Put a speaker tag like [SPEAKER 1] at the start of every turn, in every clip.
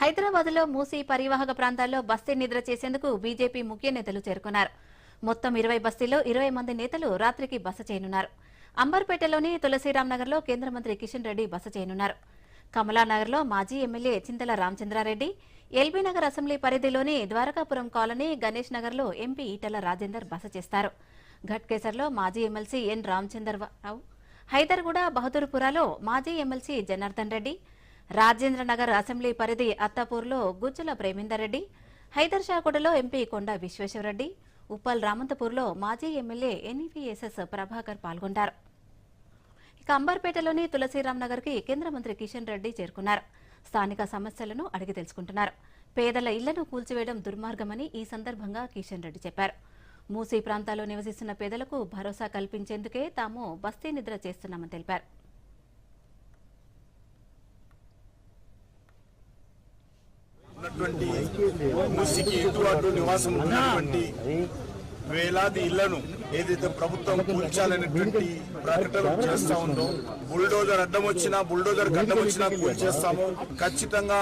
[SPEAKER 1] హైదరాబాద్లో మూసీ పరివాహక ప్రాంతాల్లో బస్తీ నిద్ర చేసేందుకు బీజేపీ ముఖ్య నేతలు చేరుకున్నారు. మొత్తం ఇరవై బస్తీల్లో ఇరవై మంది నేతలు రాత్రికి బస చేయనున్నారు. అంబర్పేటలోని తులసిరామ్ నగర్లో కేంద్ర మంత్రి కిషన్ రెడ్డి బస చేయనున్నారు. కమలానగర్లో మాజీ MLA Chintala Ramachandra Reddy LB Nagar assembly పరిధిలోని ద్వారకాపురం కాలనీ గణేష్ నగర్లో ఎంపీ ఈటల రాజేందర్ బస చేస్తారు. ఘట్కేసర్లో మాజీ ఎమ్మెల్సీ ఎన్ రామచంద్రరావు హైదర్గూడ బహదూర్పురాలో మాజీ ఎమ్మెల్సీ జనార్దన్ రెడ్డి రాజేంద్ర నగర్ అసెంబ్లీ పరిధి అత్తాపూర్లో గుజ్జుల ప్రేమేందర్ రెడ్డి హైదర్ ఎంపీ కొండ విశ్వేశ్వరరెడ్డి ఉప్పల్ రామంతపూర్లో మాజీ ఎమ్మెల్యే ఎన్ఈపీఎస్ఎస్ ప్రభాకర్ పాల్గొంటారు. ఇక అంబర్పేటలోని తులసీరాం నగర్కి కేంద్ర మంత్రి కిషన్ రెడ్డి చేరుకున్నారు. స్థానిక సమస్యలను అడిగి తెలుసుకుంటున్నారు. పేదల ఇళ్ళను కూల్చివేయడం దుర్మార్గమని ఈ సందర్భంగా కిషన్ రెడ్డి చెప్పారు. మూసీ ప్రాంతాల్లో నివసిస్తున్న పేదలకు భరోసా కల్పించేందుకే తాము బస్తీ నిద్ర చేస్తున్నామని తెలిపారు.
[SPEAKER 2] ఉన్నటువంటి ముసికి ఇటువాటు నివాసం ఉన్నటువంటి వేలాది ఇళ్ళను ఏదైతే ప్రభుత్వం కూల్చాలనేటువంటి ప్రకటన చేస్తా ఉందో బుల్డోజర్ అడ్డం వచ్చినా బుల్డోజర్ గడ్డం వచ్చినా కూల్చేస్తాము. ఖచ్చితంగా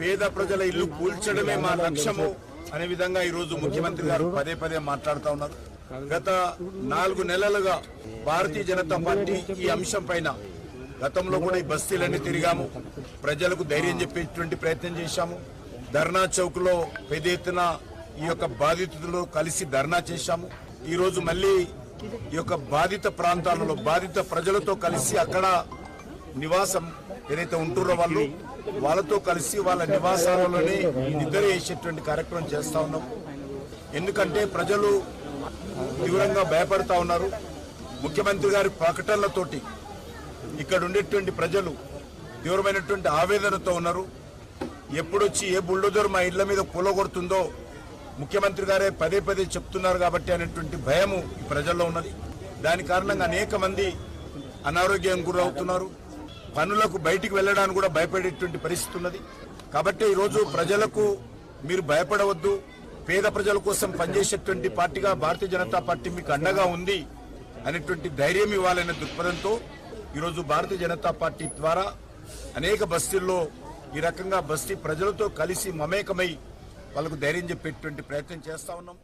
[SPEAKER 2] పేద ప్రజల ఇల్లు కూల్చడమే మా లక్ష్యము అనే విధంగా ఈ రోజు ముఖ్యమంత్రి గారు పదే పదే మాట్లాడుతూ ఉన్నారు. గత నాలుగు నెలలుగా భారతీయ జనతా పార్టీ ఈ అంశం పైన గతంలో కూడా ఈ బస్తీలన్నీ తిరిగాము. ప్రజలకు ధైర్యం చెప్పేటువంటి ప్రయత్నం చేశాము. ధర్నా చౌక్లో పెద్ద ఎత్తున ఈ యొక్క బాధితులు కలిసి ధర్నా చేశాము. ఈరోజు మళ్ళీ ఈ యొక్క బాధిత ప్రాంతాలలో బాధిత ప్రజలతో కలిసి అక్కడ నివాసం ఏదైతే ఉంటున్నారో వాళ్ళు వాళ్ళతో కలిసి వాళ్ళ నివాసాలలోనే నిద్ర వేసేటువంటి కార్యక్రమం చేస్తా ఉన్నాం. ఎందుకంటే ప్రజలు తీవ్రంగా భయపడతా ఉన్నారు. ముఖ్యమంత్రి గారి ప్రకటనలతోటి ఇక్కడ ఉండేటువంటి ప్రజలు తీవ్రమైనటువంటి ఆవేదనతో ఉన్నారు. ఎప్పుడొచ్చి ఏ బుల్డోజర్ మా ఇళ్ళ మీద కూలగొడుతుందో ముఖ్యమంత్రి గారే పదే పదే చెప్తున్నారు కాబట్టి అనేటువంటి భయము ఈ ప్రజల్లో ఉన్నది. దాని కారణంగా అనేక మంది అనారోగ్యం గురవుతున్నారు. పనులకు బయటికి వెళ్ళడానికి కూడా భయపడేటువంటి పరిస్థితి ఉన్నది. కాబట్టి ఈరోజు ప్రజలకు మీరు భయపడవద్దు. పేద ప్రజల కోసం పనిచేసేటువంటి పార్టీగా భారతీయ జనతా పార్టీ మీకు అండగా ఉంది అనేటువంటి ధైర్యం ఇవ్వాలనే దృక్పథంతో ఈరోజు భారతీయ జనతా పార్టీ ద్వారా అనేక బస్తీల్లో ఈ రకంగా బస్తీ ప్రజలతో కలిసి మమేకమై వాళ్ళకు ధైర్యం చెప్పేటువంటి ప్రయత్నం చేస్తా ఉన్నాం.